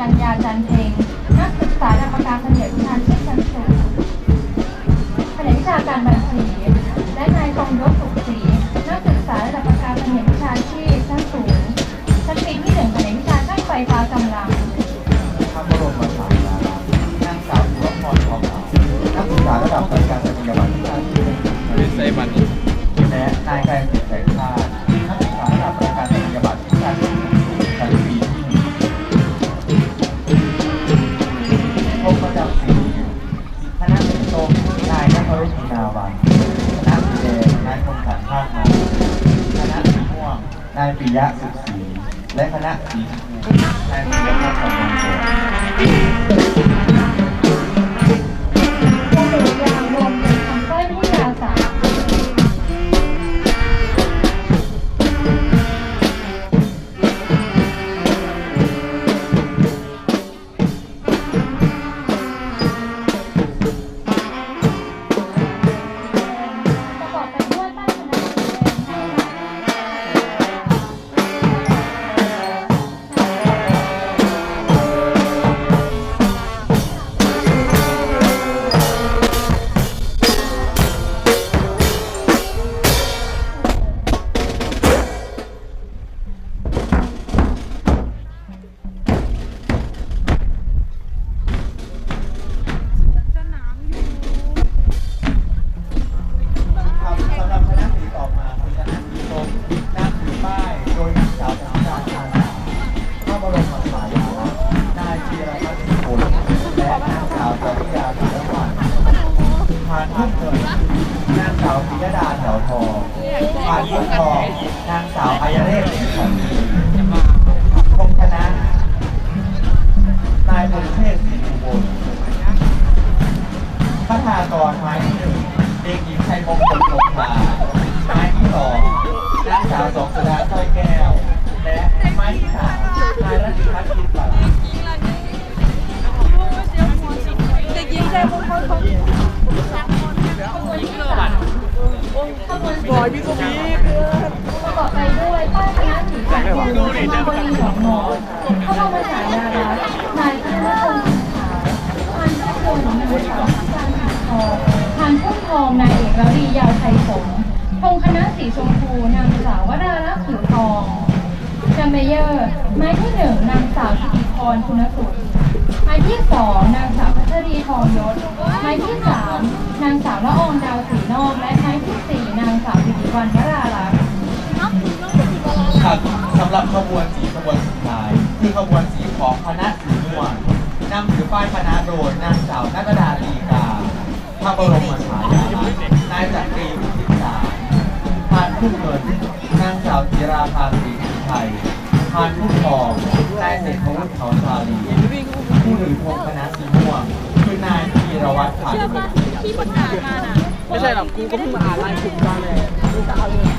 กัญญาจันเพ็งนักศึกษาดับประการเฉลี่ยวิชาชีพชั้นสูงแผนกวิชาการบัญชีและนายทรงยศสุขศรีนักศึกษาระดับประการเฉลี่ยวิชาชีพชั้นสูงชั้นปีที่หนึ่งแผนกวิชาช่างไฟฟ้ากำลังพระบรมฉายานางสาวสุรพรทองนักศึกษาระดับปริญญาตรีบัตวิชาชีพเป็นไซายปิยะสุขศรีและคณะสีชมพูนายปิยะพัฒน์สมบูรานทุ่งเงินนางสาวปิยดาแถวทองผ่านทุ่งทองนางสาวอายเรศสิงห์ขันธ์คงคณะนายพงเทพศรีอุบลพัฒนากรไม้ที่หนึ่งเด็กหญิงชัยมงคลสงขลาไม้ที่สองนางสาวสองสุดา บอยพี่สุพีเพื่อนประกอบไปด้วยป้าคณะสีแดงนาบรีหนองหมอนพระบรมาฉายาลักนายพรพงศ์สุขขาพันธุ์พงศ์นางสาวพิการหาทองพันธุ์พุ่มทองนายเอกระดียาวไทยสงฆ์ธงคณะสีชมพูนางสาววราลักษณ์ผิวทองแชมเบเยอร์ไม้ที่หนึ่งนางสาวธิติพรคุณสุดไม้ที่สองนางสาวพัชรีทองยศไม้ที่สามนางสาวละอองดาวสีนอกและไม้ที่สี่ วสิริวัลวราลักษณ์ครับสำหรับขบวนสีขบวนสุดท้าย คือขบวนสีของคณะสีม่วงนำถือป้ายคณะโดยนางสาวนัตดาลีกาพระบรมฉายาลักษณ์นายจักรีวิสิตสารพานทุ่งเงินนางสาวจิราภาสีสีไทยพานทุ่งทองนายเศรษฐวุฒิเขาชาลีผู้ถือธงคณะสีม่วงคือนายธีรวัตรผ่านเชื่อป่ะที่ประกาศมาน่ะไม่ใช่หรอกกูก็เพิ่งมาอ่านไลน์กลุ่มกันเลย Berita.